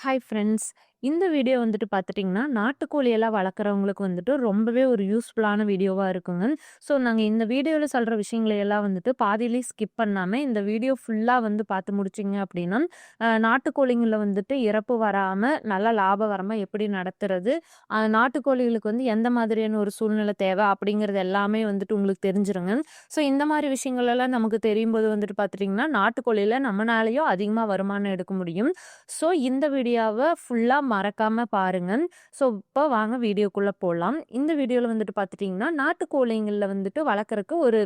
Hi friends இந்த video வந்துட்டு பார்த்துட்டிங்கன்னா நாட்டுக்கோழியெல்லாம் வளர்க்குறவங்களுக்கு வந்துட்டு ரொம்பவே ஒரு யூஸ்ஃபுல்லான வீடியோவாக இருக்குங்க. ஸோ நாங்கள் இந்த வீடியோவில் சொல்கிற விஷயங்களையெல்லாம் வந்துட்டு பாதியிலே ஸ்கிப் பண்ணாமல் இந்த வீடியோ ஃபுல்லாக வந்து பார்த்து முடிச்சிங்க அப்படின்னா நாட்டுக்கோழிங்களில் வந்துட்டு இறப்பு வராமல் நல்லா லாபம் வராமல் எப்படி நடத்துறது? நாட்டுக்கோழிகளுக்கு வந்து எந்த மாதிரியான ஒரு சூழ்நிலை தேவை அப்படிங்கிறது எல்லாமே வந்துட்டு உங்களுக்கு தெரிஞ்சிருங்க. ஸோ இந்த மாதிரி விஷயங்கள் எல்லாம் நமக்கு தெரியும் போது வந்துட்டு பார்த்துட்டிங்கன்னா நாட்டுக்கோழியில் நம்மளாலேயும் அதிகமாக வருமானம் எடுக்க முடியும். ஸோ இந்த வீடியோவை ஃபுல்லாக மறக்காம பாருங்க ஸோ இப்போ வாங்க வீடியோக்குள்ளே போகலாம் இந்த வீடியோவில் வந்துட்டு பார்த்துட்டிங்கன்னா நாட்டுக்கோழிங்களில் வந்துட்டு வளர்க்குறக்கு ஒரு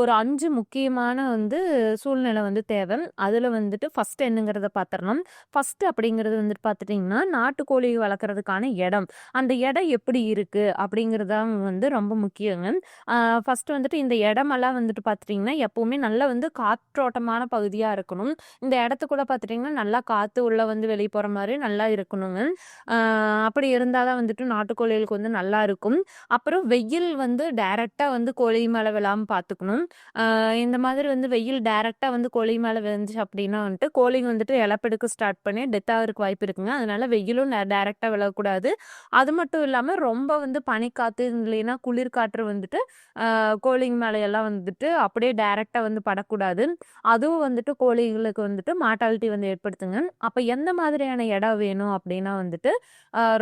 ஒரு அஞ்சு முக்கியமான வந்து சூழ்நிலை வந்து தேவை. அதில் வந்துட்டு ஃபஸ்ட் என்னங்கிறத பார்த்துடணும் ஃபஸ்ட்டு அப்படிங்கிறது வந்துட்டு பார்த்துட்டிங்கன்னா நாட்டுக்கோழி வளர்க்குறதுக்கான இடம். அந்த இடம் எப்படி இருக்குது அப்படிங்கிறதான் வந்து ரொம்ப முக்கியங்க. ஃபஸ்ட்டு வந்துட்டு இந்த இடமெல்லாம் வந்துட்டு பார்த்துட்டிங்கன்னா எப்போவுமே நல்லா வந்து காற்றோட்டமான பகுதியாக இருக்கணும். இந்த இடத்துக்குள்ள பார்த்துட்டிங்கன்னா நல்லா காற்று உள்ளே வந்து வெளியே போகிற மாதிரி நல்லா இருக்கணுங்க. அப்படி இருந்தால் தான் வந்துட்டு நாட்டுக்கோழிகளுக்கு வந்து நல்லா இருக்கும். அப்புறம் வெயில் வந்து டைரெக்டாக வந்து கோழி மேலே விழாமல் பார்த்துக்கணும் இந்த மாதிரி வந்து வெயில் டைரெக்டாக வந்து கோழி மேலே விழுந்துச்சு அப்படின்னா வந்துட்டு கோழிங்க வந்துட்டு இழப்பெடுக்க ஸ்டார்ட் பண்ணி டெத் ஆகிறதுக்கு வாய்ப்பு இருக்குங்க. அதனால வெயிலும் டைரெக்டாக விழக்கூடாது. அது மட்டும் இல்லாமல் ரொம்ப வந்து பனிக்காற்று இல்லைன்னா குளிர் காற்று வந்துட்டு கோழிங் கோழிங்க மேலே எல்லாம் வந்துட்டு அப்படியே டைரெக்டாக வந்து படக்கூடாது. அதுவும் வந்துட்டு கோழிகளுக்கு வந்துட்டு மார்டாலிட்டி வந்து ஏற்படுத்துங்க. அப்போ எந்த மாதிரியான இடம் வேணும் அப்படின்னா வந்துட்டு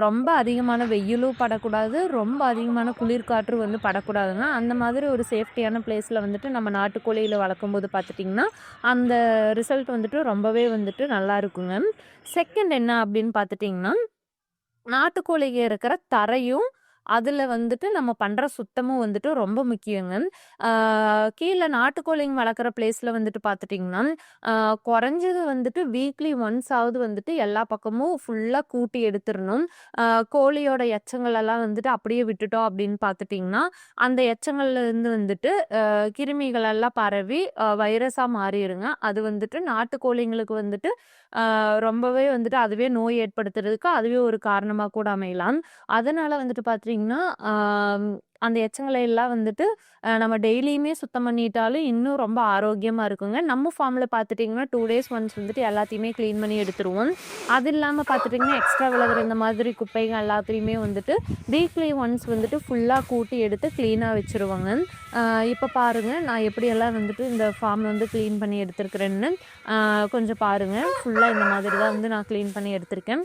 ரொம்ப அதிகமான வெயிலும் படக்கூடாது. ரொம்ப அதிகமான குளிர்காற்று வந்து படக்கூடாதுங்க. அந்த மாதிரி ஒரு சேஃப்டியான பிளேஸில் வந்துட்டு நம்ம நாட்டுக்கோழியில் வளர்க்கும் போது பார்த்துட்டிங்கன்னா அந்த ரிசல்ட் வந்துட்டு ரொம்பவே வந்துட்டு நல்லா இருக்குங்க. செகண்ட் என்ன அப்படின்னு பார்த்துட்டிங்கன்னா நாட்டுக்கோழிக்கு இருக்கிற தரையும் அதில் வந்துட்டு நம்ம பண்ணுற சுத்தமும் வந்துட்டு ரொம்ப முக்கியங்க. கீழே நாட்டுக்கோழிங்க வளர்க்குற பிளேஸில் வந்துட்டு பார்த்துட்டிங்கன்னா குறைஞ்சது வந்துட்டு வீக்லி ஒன்ஸ் ஆகுது வந்துட்டு எல்லா பக்கமும் ஃபுல்லாக கூட்டி எடுத்துடணும். கோழியோட எச்சங்கள் எல்லாம் வந்துட்டு அப்படியே விட்டுட்டோம் அப்படின்னு பார்த்துட்டிங்கன்னா அந்த எச்சங்கள்லேருந்து வந்துட்டு கிருமிகள் எல்லாம் பரவி வைரஸாக மாறிடுங்க. அது வந்துட்டு நாட்டுக்கோழிங்களுக்கு வந்துட்டு ரொம்பவே வந்துட்டு அதுவே நோய் ஏற்படுத்துறதுக்கு அதுவே ஒரு காரணமாக கூட அமையலாம். அதனால வந்துட்டு பார்த்தீங்கன்னா அந்த எச்சங்களை எல்லாம் வந்துட்டு நம்ம டெய்லியுமே சுத்தம் பண்ணிட்டாலும் இன்னும் ரொம்ப ஆரோக்கியமாக இருக்குங்க. நம்ம ஃபார்மில் பார்த்துட்டிங்கன்னா டூ டேஸ் ஒன்ஸ் வந்துட்டு எல்லாத்தையுமே க்ளீன் பண்ணி எடுத்துருவோம். அது இல்லாமல் பார்த்துட்டிங்கன்னா எக்ஸ்ட்ரா விலகுற இந்த மாதிரி குப்பைகள் எல்லாத்தையுமே வந்துட்டு வீக்லி ஒன்ஸ் வந்துட்டு ஃபுல்லாக கூட்டி எடுத்து க்ளீனாக வச்சுருவாங்க. இப்போ பாருங்கள் நான் எப்படியெல்லாம் வந்துட்டு இந்த ஃபார்ம் வந்து க்ளீன் பண்ணி எடுத்துருக்குறேன்னு கொஞ்சம் பாருங்கள் ஃபுல்லாக இந்த மாதிரி தான் வந்து நான் க்ளீன் பண்ணி எடுத்திருக்கேன்.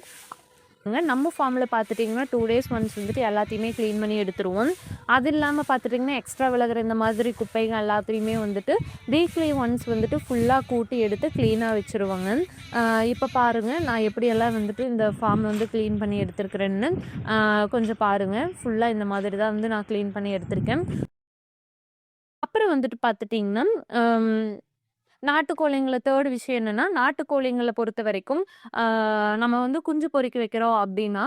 ங்க. நம்ம ஃபார்மில் பார்த்துட்டிங்கன்னா டூ டேஸ் ஒன்ஸ் வந்துட்டு எல்லாத்தையுமே க்ளீன் பண்ணி எடுத்துருவோம். அது இல்லாமல் பார்த்துட்டிங்கன்னா எக்ஸ்ட்ரா விலகுற இந்த மாதிரி குப்பைகள் எல்லாத்தையுமே வந்துட்டு வீக்லி ஒன்ஸ் வந்துட்டு ஃபுல்லாக கூட்டி எடுத்து க்ளீனாக வச்சுருவாங்க. இப்போ பாருங்கள் நான் எப்படியெல்லாம் வந்துட்டு இந்த ஃபார்ம் வந்து க்ளீன் பண்ணி எடுத்துருக்குறேன்னு கொஞ்சம் பாருங்கள் ஃபுல்லாக இந்த மாதிரி தான் வந்து நான் க்ளீன் பண்ணி எடுத்திருக்கேன். அப்புறம் வந்துட்டு பார்த்துட்டிங்கன்னா நாட்டுக்கோழிங்களை தேர்ட் விஷயம் என்னன்னா நாட்டுக்கோழிங்களை பொறுத்த வரைக்கும் நம்ம வந்து குஞ்சு பொறிக்க வைக்கிறோம் அப்படின்னா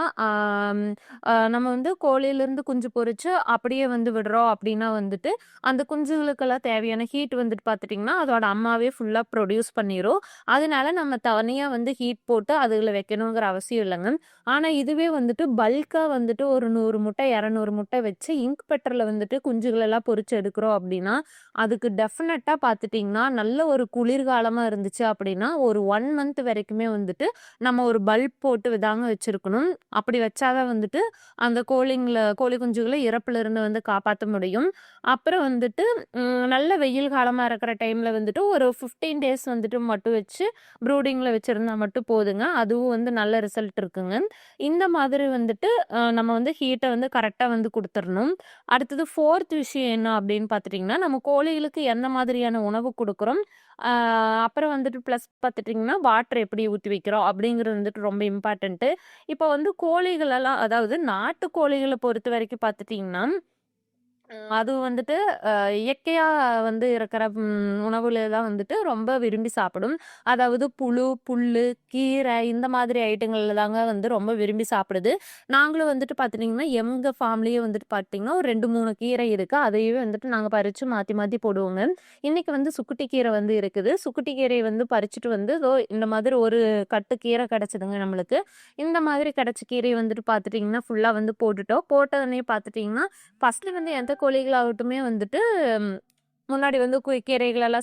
நம்ம வந்து கோழியிலேருந்து குஞ்சு பொறிச்சு அப்படியே வந்து விடுறோம் அப்படின்னா வந்துட்டு அந்த குஞ்சுகளுக்கெல்லாம் தேவையான ஹீட் வந்துட்டு பார்த்துட்டிங்கன்னா அதோட அம்மாவே ஃபுல்லாக ப்ரொடியூஸ் பண்ணிடும் அதனால நம்ம தனியாக வந்து ஹீட் போட்டு அதுகளை வைக்கணுங்கிற அவசியம் இல்லைங்க. ஆனால் இதுவே வந்துட்டு பல்காக வந்துட்டு ஒரு நூறு முட்டை இரநூறு முட்டை வச்சு இங்க் பெட்டரில் வந்துட்டு குஞ்சுகளெல்லாம் பொறிச்சு எடுக்கிறோம் அப்படின்னா அதுக்கு டெஃபினட்டாக பார்த்துட்டிங்கன்னா நல்ல ஒரு ஒரு குளிர்காலமாக இருந்துச்சு அப்படின்னா ஒரு ஒன் மந்த் வரைக்குமே வந்துட்டு நம்ம ஒரு பல்ப் போட்டு விதாங்க வச்சுருக்கணும். அப்படி வச்சாதான் வந்துட்டு அந்த கோழிங்களை கோழி குஞ்சுகளை இறப்புலேருந்து வந்து காப்பாற்ற முடியும். அப்புறம் வந்துட்டு நல்ல வெயில் காலமாக இருக்கிற டைமில் வந்துட்டு ஒரு ஃபிஃப்டீன் டேஸ் வந்துட்டு மட்டும் வச்சு ப்ரூடிங்கில் வச்சுருந்தா மட்டும் போதுங்க. அதுவும் வந்து நல்ல ரிசல்ட் இருக்குங்க. இந்த மாதிரி வந்துட்டு நம்ம வந்து ஹீட்டை வந்து கரெக்டாக வந்து கொடுத்துடணும் அடுத்தது ஃபோர்த் விஷயம் என்ன அப்படின்னு பார்த்துட்டிங்கன்னா நம்ம கோழிகளுக்கு எந்த மாதிரியான உணவு கொடுக்குறோம்? அப்புறம் வந்துட்டு ப்ளஸ் பார்த்துட்டிங்கன்னா வாட்டர் எப்படி ஊற்றி வைக்கிறோம் அப்படிங்கிறது வந்துட்டு ரொம்ப இம்பார்ட்டண்ட்டு இப்போ வந்து கோழிகளெல்லாம் அதாவது நாட்டு கோழிகளை பொறுத்த வரைக்கும் பார்த்துட்டிங்கன்னா அது வந்துட்டு இயற்கையாக இயற்கையா வந்து இருக்கிற ம், உணவுல தான் வந்துட்டு ரொம்ப விரும்பி சாப்பிடும். அதாவது புழு புல்லு கீரை இந்த மாதிரி ஐட்டங்கள்ல தாங்க வந்து ரொம்ப விரும்பி சாப்பிடுது. நாங்களும் வந்துட்டு பார்த்துட்டிங்கன்னா எங்கள் ஃபேமிலியே வந்துட்டு பார்த்தீங்கன்னா ஒரு ரெண்டு மூணு கீரை இருக்குது அதையே வந்துட்டு நாங்கள் பறித்து மாற்றி மாற்றி போடுவோங்க. இன்னைக்கு வந்து சுக்குட்டி கீரை வந்து இருக்குது. சுக்குட்டி கீரையை வந்து பறிச்சுட்டு வந்து இதோ இந்த மாதிரி ஒரு கட்டு கீரை கிடச்சிதுங்க நம்மளுக்கு. இந்த மாதிரி கிடச்ச கீரையை வந்துட்டு பார்த்துட்டிங்கன்னா ஃபுல்லாக வந்து போட்டுட்டோம். போட்டதுன்னே பார்த்துட்டிங்கன்னா ஃபஸ்ட்டு வந்து எந்த கோழிகளாகட்டுமே வந்துட்டு முன்னாடி வந்து கு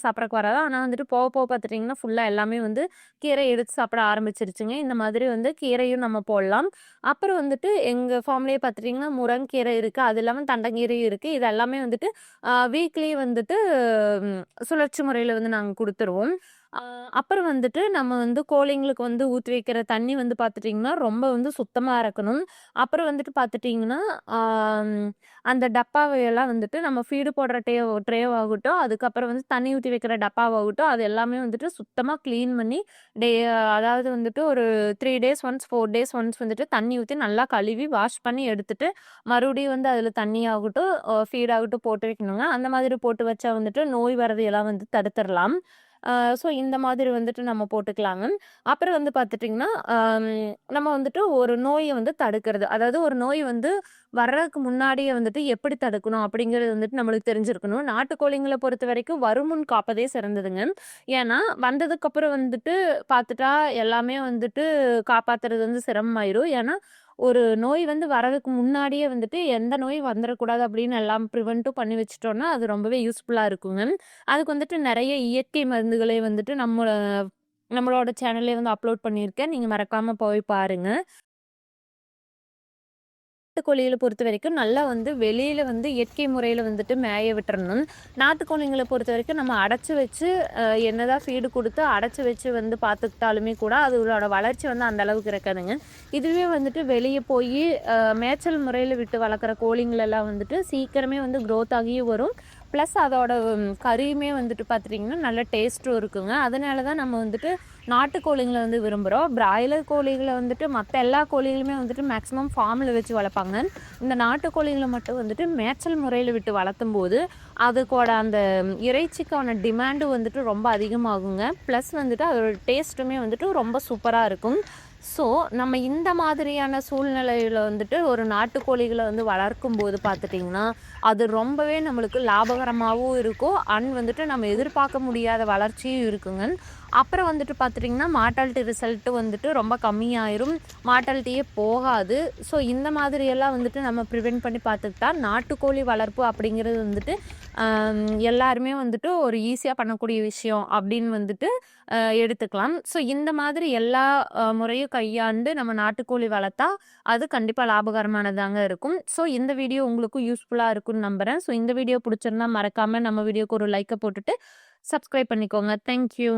சாப்பிட்றக்கு வராது. ஆனால் வந்துட்டு போக போக பார்த்துட்டிங்கன்னா, ஃபுல்லாக எல்லாமே வந்து கீரை எடுத்து சாப்பிட ஆரம்பிச்சிருச்சுங்க. இந்த மாதிரி வந்து கீரையும் நம்ம போடலாம். அப்புறம் வந்துட்டு எங்கள் ஃபார்ம்லயே பார்த்துட்டிங்கன்னா, முருங்கீரை இருக்குது அது இல்லாமல் தண்டங்கீரையும் இருக்குது இது எல்லாமே வந்துட்டு வீக்லி வந்துட்டு சுழற்சி முறையில் வந்து நாங்கள் கொடுத்துருவோம் அப்புறம் வந்துட்டு நம்ம வந்து கோழிங்களுக்கு வந்து ஊற்றி வைக்கிற தண்ணி வந்து பார்த்துட்டிங்கன்னா, ரொம்ப வந்து சுத்தமாக இருக்கணும். அப்புறம் வந்துட்டு பார்த்துட்டிங்கன்னா, அந்த டப்பாவையெல்லாம் வந்துட்டு நம்ம ஃபீடு போடுற டே ட்ரேவாகட்டும், அதுக்கப்புறம் வந்து தண்ணி ஊற்றி வைக்கிற டப்பாவாகட்டும், அது எல்லாமே வந்துட்டு சுத்தமாக க்ளீன் பண்ணி டே அதாவது வந்துட்டு ஒரு three days once, four days once வந்துட்டு தண்ணி ஊற்றி நல்லா கழுவி வாஷ் பண்ணி எடுத்துட்டு, மறுபடியும் வந்து அதில் தண்ணி ஆகட்டும், போட்டு வைக்கணுங்க. அந்த மாதிரி போட்டு வச்சா வந்துட்டு நோய் வரதையெல்லாம் வந்து தடுத்துடலாம் ஸோ இந்த மாதிரி வந்துட்டு நம்ம போட்டுக்கலாங்க. அப்புறம் வந்து பார்த்துட்டிங்கன்னா, நம்ம வந்துட்டு ஒரு நோயை வந்து தடுக்கிறது. அதாவது ஒரு நோய் வந்து வர்றதுக்கு முன்னாடியே வந்துட்டு எப்படி தடுக்கணும் அப்படிங்கிறது வந்துட்டு நம்மளுக்கு தெரிஞ்சிருக்கணும். நாட்டுக்கோழிங்களை பொறுத்த வரைக்கும் வருமுன் காப்பதே சிறந்ததுங்க. ஏன்னா, வந்ததுக்கப்புறம் வந்துட்டு பார்த்துட்டா எல்லாமே வந்துட்டு காப்பாத்துறது வந்து சிரமமாயிரும். ஏன்னா, ஒரு நோய் வந்து வரதுக்கு முன்னாடியே வந்துட்டு எந்த நோய் வந்துடக்கூடாது அப்படின்னு எல்லாம் ப்ரிவென்ட்டும் பண்ணி வச்சிட்டோம்னா அது ரொம்பவே யூஸ்ஃபுல்லாக இருக்குங்க. அதுக்கு வந்துட்டு நிறைய இயற்கை மருந்துகளே வந்துட்டு நம்ம நம்மளோட சேனல்லே வந்து அப்லோட் பண்ணியிருக்கேன். நீங்கள் மறக்காமல் போய் பாருங்கள் நாட்டுக்கோழிகளை பொறுத்த வரைக்கும் நல்லா வந்து வெளியில் வந்து இயற்கை முறையில் வந்துட்டு மேய விட்டுறணும். நாட்டுக்கோழிங்களை பொறுத்த வரைக்கும் நம்ம அடைச்சி வச்சு என்னதான் ஃபீடு கொடுத்து அடைச்சி வச்சு வந்து பார்த்துக்கிட்டாலுமே கூட, அதோட வளர்ச்சி வந்து அந்த அளவுக்கு இருக்காதுங்க. இதுவே வந்துட்டு வெளியே போய் மேய்ச்சல் முறையில் விட்டு வளர்க்குற கோழிங்களெல்லாம் வந்துட்டு சீக்கிரமே வந்து க்ரோத் ஆகியும் வரும். ப்ளஸ் அதோட கறியுமே வந்துட்டு பார்த்துட்டிங்கன்னா, நல்ல டேஸ்ட்டும் இருக்குங்க. அதனால தான் நம்ம வந்துட்டு நாட்டுக்கோழிகளை வந்து விரும்புகிறோம் பிராய்லர் கோழிகளை வந்துட்டு மற்ற எல்லா கோழிகளுமே வந்துட்டு மேக்ஸிமம் ஃபார்மில் வச்சு வளர்ப்பாங்க. இந்த நாட்டுக்கோழிகளை மட்டும் வந்துட்டு மேய்ச்சல் முறையில் விட்டு வளர்த்தும்போது, அதுக்கோட அந்த இறைச்சிக்கான டிமாண்டும் வந்துட்டு ரொம்ப அதிகமாகுங்க. ப்ளஸ் வந்துட்டு அதோட டேஸ்ட்டுமே வந்துட்டு ரொம்ப சூப்பராக இருக்கும். ஸோ, நம்ம இந்த மாதிரியான சூழ்நிலையில் வந்துட்டு ஒரு நாட்டுக்கோழிகளை வந்து வளர்க்கும்போது பார்த்துட்டிங்கன்னா, அது ரொம்பவே நம்மளுக்கு லாபகரமாகவும் இருக்கும். அண்ட் வந்துட்டு நம்ம எதிர்பார்க்க முடியாத வளர்ச்சியும் இருக்குங்க. அப்புறம் வந்துட்டு பார்த்துட்டிங்கன்னா, மாட்டாலிட்டி ரிசல்ட்டு வந்துட்டு ரொம்ப கம்மியாயிரும். மாட்டாலிட்டியே போகாது. ஸோ, இந்த மாதிரியெல்லாம் வந்துட்டு நம்ம ப்ரிவென்ட் பண்ணி பார்த்துக்கிட்டா, நாட்டுக்கோழி வளர்ப்பு அப்படிங்கிறது வந்துட்டு எல்லாருமே வந்துட்டு ஒரு ஈஸியாக பண்ணக்கூடிய விஷயம் அப்படின்னு வந்துட்டு எடுத்துக்கலாம். ஸோ, இந்த மாதிரி எல்லா முறையும் கையாண்டு நம்ம நாட்டுக்கோழி வளர்த்தா, அது கண்டிப்பாக லாபகரமானதாங்க இருக்கும். ஸோ, இந்த வீடியோ உங்களுக்கும் யூஸ்ஃபுல்லாக இருக்கும்னு நம்புகிறேன் ஸோ, இந்த வீடியோ பிடிச்சிருந்தா மறக்காமல் நம்ம வீடியோக்கு ஒரு லைக்கை போட்டுட்டு, சப்ஸ்கிரைப் பண்ணிக்கோங்க. Thank you.